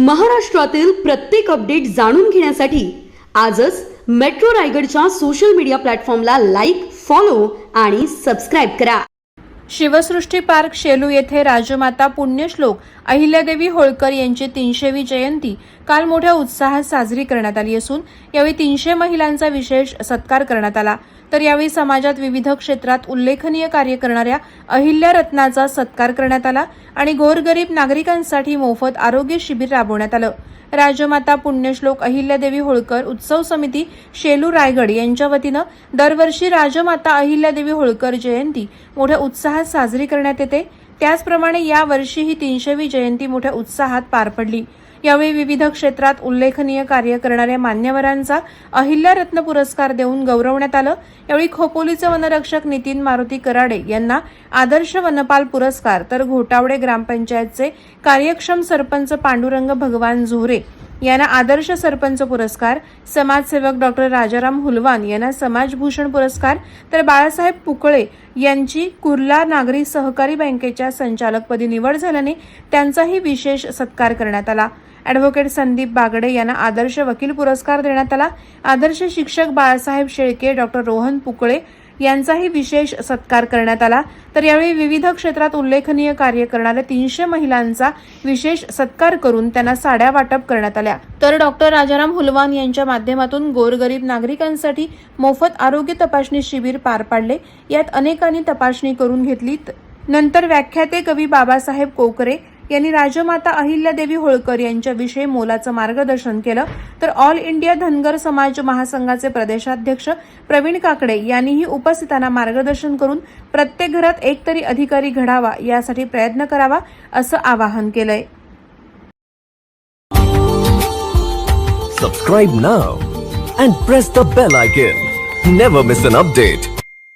महाराष्ट्रातील प्रत्येक अपडेट जाणून घेण्यासाठी आजच मेट्रो रायगडच्या सोशल मीडिया प्लॅटफॉर्मला लाईक फॉलो आणि सबस्क्राईब करा. शिवसृष्टी पार्क शेलू येथे राजमाता पुण्यश्लोक अहिल्यादेवी होळकर यांची तीनशेवी जयंती काल मोठ्या उत्साहात साजरी करण्यात आली असून यावेळी तीनशे महिलांचा विशेष सत्कार करण्यात आला. तर यावेळी समाजात विविध क्षेत्रात उल्लेखनीय कार्य करणाऱ्या अहिल्या रत्नाचा सत्कार करण्यात आला आणि गोरगरीब नागरिकांसाठी मोफत आरोग्य शिबिर राबवण्यात आलं. राजमाता पुण्यश्लोक अहिल्यादेवी होळकर उत्सव समिती शेलू रायगड यांच्या वतीनं दरवर्षी राजमाता अहिल्यादेवी होळकर जयंती मोठ्या उत्साहात साजरी करण्यात येते. त्याचप्रमाणे या वर्षी ही तीनशेवी जयंती मोठ्या उत्साहात पार पडली. यावेळी विविध क्षेत्रात उल्लेखनीय कार्य करणाऱ्या मान्यवरांचा अहिल्या रत्न पुरस्कार देऊन गौरवण्यात आलं. यावेळी खोपोलीचे वनरक्षक नितीन मारुती कराडे यांना आदर्श वनपाल पुरस्कार तर घोटावडे ग्रामपंचायतचे कार्यक्षम सरपंच पांडुरंग भगवान झोरे यांना आदर्श सरपंच पुरस्कार समाजसेवक डॉक्टर राजाराम हुलवान यांना समाजभूषण पुरस्कार तर बाळासाहेब पुकळे यांची कुर्ला नागरी सहकारी बँकेच्या संचालकपदी निवड झाल्याने त्यांचाही विशेष सत्कार करण्यात आला. ॲडव्होकेट संदीप बागडे यांना आदर्श वकील पुरस्कार देण्यात आला. आदर्श शिक्षक बाळासाहेब शेळके डॉक्टर रोहन पुकळे यांचाही विशेष सत्कार करण्यात आला. तर यावेळी विविध क्षेत्रात उल्लेखनीय कार्य करणाऱ्या तीनशे महिलांचा विशेष सत्कार करून त्यांना साड्या वाटप करण्यात आल्या. तर डॉक्टर राजाराम हुलवान यांच्या माध्यमातून गोरगरीब नागरिकांसाठी मोफत आरोग्य तपासणी शिबिर पार पाडले. यात अनेकांनी तपासणी करून घेतली नंतर व्याख्याते कवी बाबासाहेब कोकरे यांनी राजमाता अहिल्यादेवी होळकर यांच्याविषयी मोलाचं मार्गदर्शन केलं तर ऑल इंडिया धनगर समाज महासंघाचे प्रदेशाध्यक्ष प्रवीण काकडे यांनीही उपस्थितांना मार्गदर्शन करून प्रत्येक घरात एक तरी अधिकारी घडावा यासाठी प्रयत्न करावा असं आवाहन केलंय Subscribe now and press the bell icon. Never miss an update.